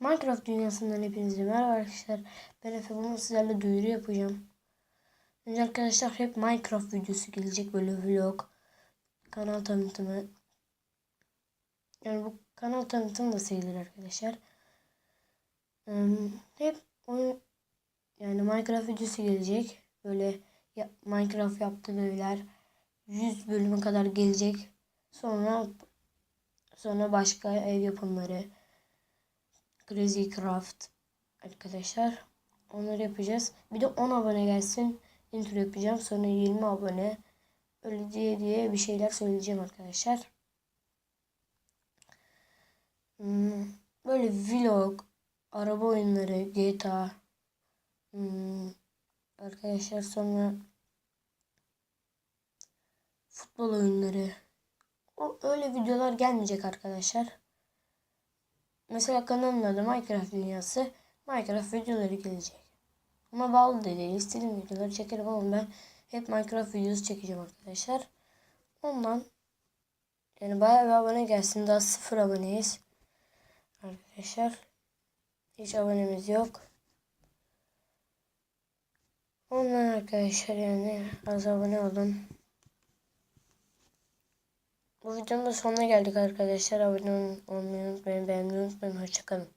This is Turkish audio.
Minecraft dünyasından hepinize merhaba arkadaşlar. Ben Efe bugün sizlerle duyuru yapacağım. Önce arkadaşlar hep Minecraft videosu gelecek böyle vlog, kanal tanıtımı. Yani bu kanal tanıtımı da sayılır arkadaşlar. Hmm, hep oyun yani Minecraft videosu gelecek. Böyle Minecraft yaptığım evler 100 bölüme kadar gelecek. Sonra sonra başka ev yapımları Crazy Craft arkadaşlar. Onları yapacağız. Bir de 10 abone gelsin. Intro yapacağım. Sonra 20 abone. Öyle diye diye bir şeyler söyleyeceğim arkadaşlar. Hmm, Böyle vlog, araba oyunları, GTA. Hmm, Arkadaşlar sonra futbol oyunları. O öyle videolar gelmeyecek arkadaşlar. Mesela kanalın adı Minecraft Dünyası. Minecraft videoları gelecek. Ama bağlı da değil. İstediğim videoları çekerim ama ben hep Minecraft videosu çekeceğim arkadaşlar. Ondan yani bayağı bir abone gelsin. Daha sıfır aboneyiz. Arkadaşlar. Hiç abonemiz yok. Ondan arkadaşlar yani az abone olun. Bu videonun da sonuna geldik arkadaşlar. Abone olmayı unutmayın. Hoşçakalın.